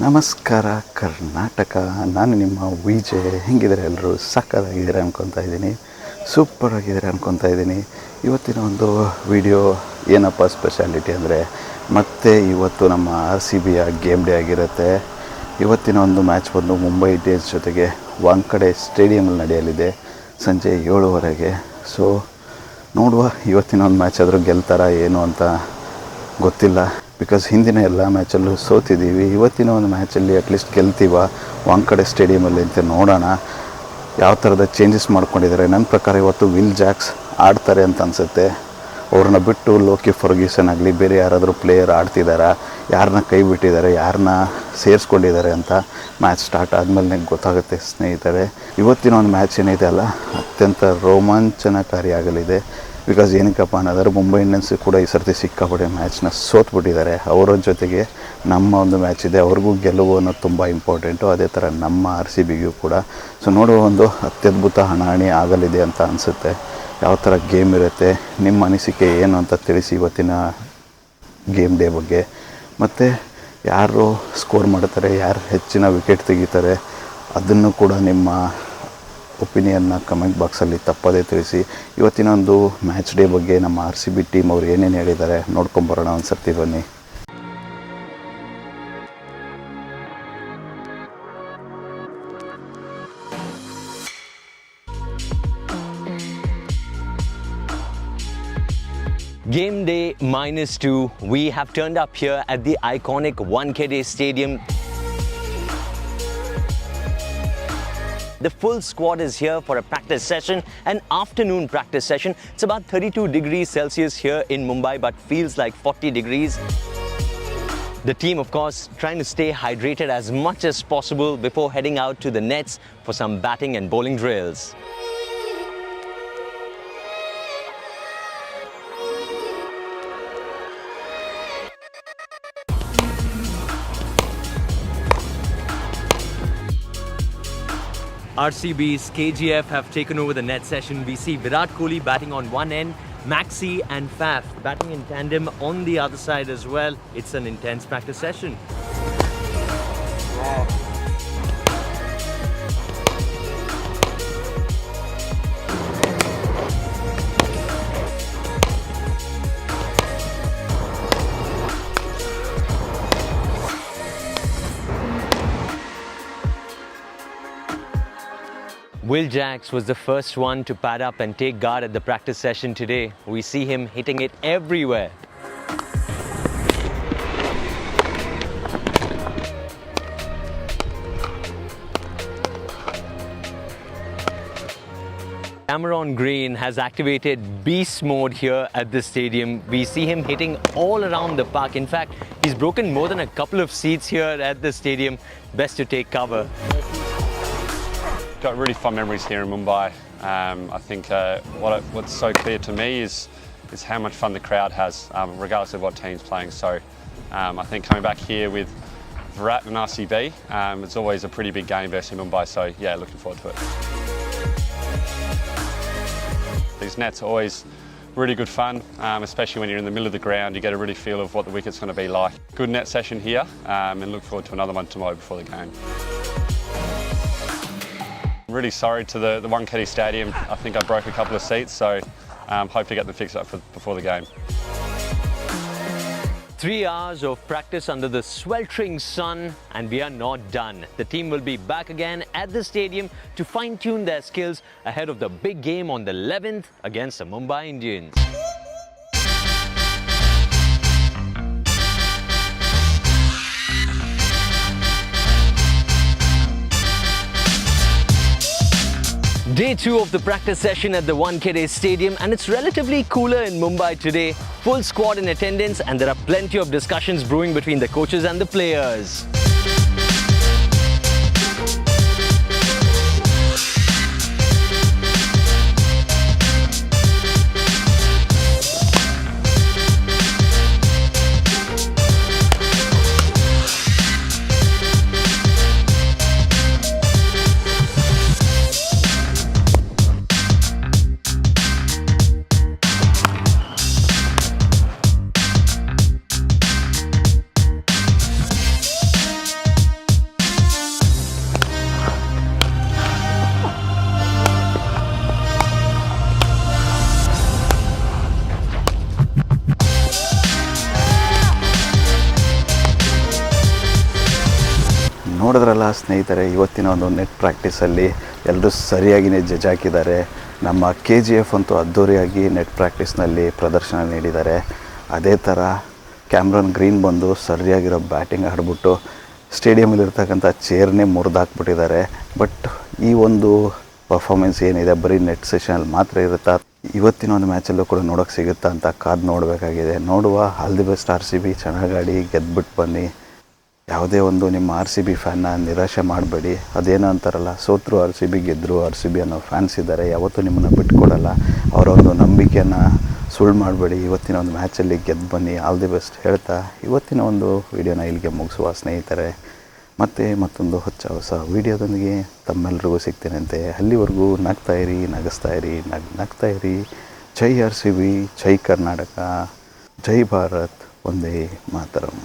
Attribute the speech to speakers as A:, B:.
A: ನಮಸ್ಕಾರ, ಕರ್ನಾಟಕ. ನಾನು ನಿಮ್ಮ ವಿಜಯ್. ಹೆಂಗಿದ್ದಾರೆ ಎಲ್ಲರೂ? ಸಕ್ಕತ್ತಾಗಿದ್ದಾರೆ ಅನ್ಕೊತಾ ಇದ್ದೀನಿ. ಸೂಪರ್ ಆಗಿದ್ದಾರೆ ಅನ್ಕೊತಾ ಇದ್ದೀನಿ. ಇವತ್ತಿನ ಒಂದು ವಿಡಿಯೋ ಏನಪ್ಪ ಸ್ಪೆಷಾಲಿಟಿ ಅಂದರೆ, ಮತ್ತೆ ಇವತ್ತು ನಮ್ಮ ಆರ್ ಸಿ ಬಿಯ ಗೇಮ್ ಡೇ ಆಗಿರುತ್ತೆ. ಇವತ್ತಿನ ಒಂದು ಮ್ಯಾಚ್ ಬಂದು ಮುಂಬೈ ಇಂಡಿಯನ್ಸ್ ಜೊತೆಗೆ ವಾಂಕಡೆ ಸ್ಟೇಡಿಯಮಲ್ಲಿ ನಡೆಯಲಿದೆ ಸಂಜೆ ಏಳುವರೆಗೆ. ಸೊ, ನೋಡುವ ಇವತ್ತಿನ ಒಂದು ಮ್ಯಾಚ್ ಆದರೂ ಗೆಲ್ತಾರಾ, ಏನು ಅಂತ ಗೊತ್ತಿಲ್ಲ. ಬಿಕಾಸ್ ಹಿಂದಿನ ಎಲ್ಲ ಮ್ಯಾಚಲ್ಲೂ ಸೋತಿದ್ದೀವಿ ಇವತ್ತಿನ ಒಂದು ಮ್ಯಾಚಲ್ಲಿ ಅಟ್ಲೀಸ್ಟ್ ಗೆಲ್ತೀವ. ವಾಂಕಡೆ ಸ್ಟೇಡಿಯಮಲ್ಲಿ ಅಂತ ನೋಡೋಣ. ಯಾವ ಥರದ ಚೇಂಜಸ್ ಮಾಡ್ಕೊಂಡಿದ್ದಾರೆ. ನನ್ನ ಪ್ರಕಾರ ಇವತ್ತು ವಿಲ್ ಜಾಕ್ಸ್ ಆಡ್ತಾರೆ ಅಂತ ಅನಿಸುತ್ತೆ. ಅವ್ರನ್ನ ಬಿಟ್ಟು ಲೋಕಿ ಫರ್ಗ್ಯೂಸನ್ ಆಗಲಿ, ಬೇರೆ ಯಾರಾದರೂ ಪ್ಲೇಯರ್ ಆಡ್ತಿದ್ದಾರಾ ಯಾರನ್ನ ಕೈ ಬಿಟ್ಟಿದ್ದಾರೆ ಯಾರನ್ನ ಸೇರಿಸ್ಕೊಂಡಿದ್ದಾರೆ ಅಂತ ಮ್ಯಾಚ್ ಸ್ಟಾರ್ಟ್ ಆದಮೇಲೆ ಗೊತ್ತಾಗುತ್ತೆ ಸ್ನೇಹಿತರೆ. ಇವತ್ತಿನ ಒಂದು ಮ್ಯಾಚ್ ಏನಿದೆ ಅಲ್ಲ, ಅತ್ಯಂತ ರೋಮಾಂಚನಕಾರಿಯಾಗಲಿದೆ ಬಿಕಾಸ್ ಏನಕ್ಕಪ್ಪ ಅನ್ನೋದಾದ್ರೆ ಮುಂಬೈ ಇಂಡಿಯನ್ಸ್ ಕೂಡ ಈ ಸರ್ತಿ ಸಿಕ್ಕಾಪಟ್ಟೆ ಮ್ಯಾಚ್ನ ಸೋತ್ಬಿಟ್ಟಿದ್ದಾರೆ. ಅವರ ಜೊತೆಗೆ ನಮ್ಮ ಒಂದು ಮ್ಯಾಚ್ ಇದೆ. ಅವ್ರಿಗೂ ಗೆಲುವು ಅನ್ನೋದು ತುಂಬ ಇಂಪಾರ್ಟೆಂಟು ಅದೇ ಥರ ನಮ್ಮ ಆರ್ ಸಿ ಬಿಗೂ ಕೂಡ. ಸೊ ನೋಡುವ ಒಂದು ಅತ್ಯದ್ಭುತ ಹಣಾಹಣಿ ಆಗಲಿದೆ ಅಂತ ಅನಿಸುತ್ತೆ. ಯಾವ ಥರ ಗೇಮ್ ಇರುತ್ತೆ, ನಿಮ್ಮ ಅನಿಸಿಕೆ ಏನು ಅಂತ ತಿಳಿಸಿ ಇವತ್ತಿನ ಗೇಮ್ ಡೇ ಬಗ್ಗೆ. ಮತ್ತು ಯಾರು ಸ್ಕೋರ್ ಮಾಡ್ತಾರೆ, ಯಾರು ಹೆಚ್ಚಿನ ವಿಕೆಟ್ ತೆಗಿತಾರೆ, ಅದನ್ನು ಕೂಡ ನಿಮ್ಮ ಒಪಿನಿಯನ್ನ ಕಮೆಂಟ್ ಬಾಕ್ಸಲ್ಲಿ ತಪ್ಪದೇ ತಿಳಿಸಿ ಇವತ್ತಿನ ಒಂದು ಮ್ಯಾಚ್ ಡೇ ಬಗ್ಗೆ ನಮ್ಮ ಆರ್ ಸಿ ಬಿ ಟೀಮ್ ಅವ್ರು ಏನೇನು ಹೇಳಿದ್ದಾರೆ ನೋಡ್ಕೊಂಬರೋಣ ಒಂದು ಸರ್ತಿ ಬನ್ನಿ
B: Game day minus two. We have turned up here at the iconic 1K Day Stadium. The full squad is here for a practice session, an afternoon practice session. It's about 32 degrees Celsius here in Mumbai, but feels like 40 degrees. The team, of course, trying to stay hydrated as much as possible before heading out to the nets for some batting and bowling drills. RCB's KGF have taken over the net session. We see Virat Kohli batting on one end, Maxi and Faf batting in tandem on the other side as well. It's an intense practice session. Will Jacks was the first one to pad up and take guard at the practice session today. We see him hitting it everywhere. Cameron Green has activated beast mode here at the stadium. We see him hitting all around the park. In fact, he's broken more than a couple of seats here at the stadium. Best to take cover.
C: Got really fond memories here in Mumbai. Um, I think uh, what, what's so clear to me is is how much fun the crowd has, um, regardless of what team's playing. So um, I think coming back here with Virat and RCB, um, it's always a pretty big game versus Mumbai. So yeah, looking forward to it. These nets are always really good fun, um, especially when you're in the middle of the ground. You get a really feel of what the wicket's going to be like. Good net session here, um, and look forward to another one tomorrow before the game. Really sorry to the, the One Keddy Stadium. I think I broke a couple of seats, so um, hope to get them fixed up for, before the game.
B: Three hours of practice under the sweltering sun, and we are not done. The team will be back again at the stadium to fine tune their skills ahead of the big game on the 11th against the Mumbai Indians. Day two of the practice session at the 1K Day Stadium, and it's relatively cooler in Mumbai today. Full squad in attendance, and there are plenty of discussions brewing between the coaches and the players.
A: ನೋಡಿದ್ರಲ್ಲ ಸ್ನೇಹಿತರೆ, ಇವತ್ತಿನ ಒಂದು net ಪ್ರಾಕ್ಟೀಸಲ್ಲಿ ಎಲ್ಲರೂ ಸರಿಯಾಗಿಯೇ ಜಜ್ ಹಾಕಿದ್ದಾರೆ. ನಮ್ಮ K G F ಅಂತೂ ಅದ್ಧೂರಿಯಾಗಿ net ಪ್ರಾಕ್ಟೀಸ್ನಲ್ಲಿ ಪ್ರದರ್ಶನ ನೀಡಿದ್ದಾರೆ. ಅದೇ ಥರ ಕ್ಯಾಮ್ರನ್ ಗ್ರೀನ್ ಬಂದು ಸರಿಯಾಗಿರೋ ಬ್ಯಾಟಿಂಗ್ ಆಡಿಬಿಟ್ಟು ಸ್ಟೇಡಿಯಮಲ್ಲಿರ್ತಕ್ಕಂಥ ಚೇರ್ನೇ ಮುರಿದಾಕ್ಬಿಟ್ಟಿದ್ದಾರೆ. ಬಟ್ ಈ ಒಂದು ಪರ್ಫಾರ್ಮೆನ್ಸ್ ಏನಿದೆ, ಬರೀ ನೆಟ್ ಸೆಷನಲ್ಲಿ ಮಾತ್ರ ಇರುತ್ತಾ? ಇವತ್ತಿನ ಒಂದು ಮ್ಯಾಚಲ್ಲೂ ಕೂಡ ನೋಡೋಕ್ಕೆ ಸಿಗುತ್ತಾ ಅಂತ ಕಾದು ನೋಡಬೇಕಾಗಿದೆ. ನೋಡುವ all the best R C B ಚೆನ್ನಾಗಿ ಗೆದ್ಬಿಟ್ಟು ಬನ್ನಿ. ಯಾವುದೇ ಒಂದು ನಿಮ್ಮ ಆರ್ ಸಿ ಬಿ ಫ್ಯಾನ್ನ ನಿರಾಶೆ ಮಾಡಬೇಡಿ. ಅದೇನು ಅಂತಾರಲ್ಲ, ಸೋತರು ಆರ್ ಸಿ ಬಿ ಗೆದ್ದರು ಆರ್ ಸಿ ಬಿ ಅನ್ನೋ ಫ್ಯಾನ್ಸ್ ಇದ್ದಾರೆ ಯಾವತ್ತೂ ನಿಮ್ಮನ್ನು ಬಿಟ್ಕೊಡಲ್ಲ. ಅವರ ಒಂದು ನಂಬಿಕೆಯನ್ನು ಸುಳ್ಳು ಮಾಡಬೇಡಿ. ಇವತ್ತಿನ ಒಂದು ಮ್ಯಾಚಲ್ಲಿ ಗೆದ್ದು ಬನ್ನಿ. ಆಲ್ ದಿ ಬೆಸ್ಟ್ ಹೇಳ್ತಾ ಇವತ್ತಿನ ಒಂದು ವಿಡಿಯೋನ ಇಲ್ಲಿಗೆ ಮುಗಿಸುವ ಸ್ನೇಹಿತರೆ. ಮತ್ತೆ ಮತ್ತೊಂದು ಹೊಚ್ಚ ಹೊಸ ವೀಡಿಯೋದೊಂದಿಗೆ ತಮ್ಮೆಲ್ಲರಿಗೂ ಸಿಗ್ತೇನಂತೆ. ಅಲ್ಲಿವರೆಗೂ ನಗ್ತಾ ಇರಿ, ನಗಿಸ್ತಾ ಇರಿ, ನಗ್, ನಗ್ತಾ ಇರಿ. ಜೈ ಆರ್ ಸಿ ಬಿ ಜೈ ಕರ್ನಾಟಕ, ಜೈ ಭಾರತ್, ಒಂದೇ ಮಾತರಂ.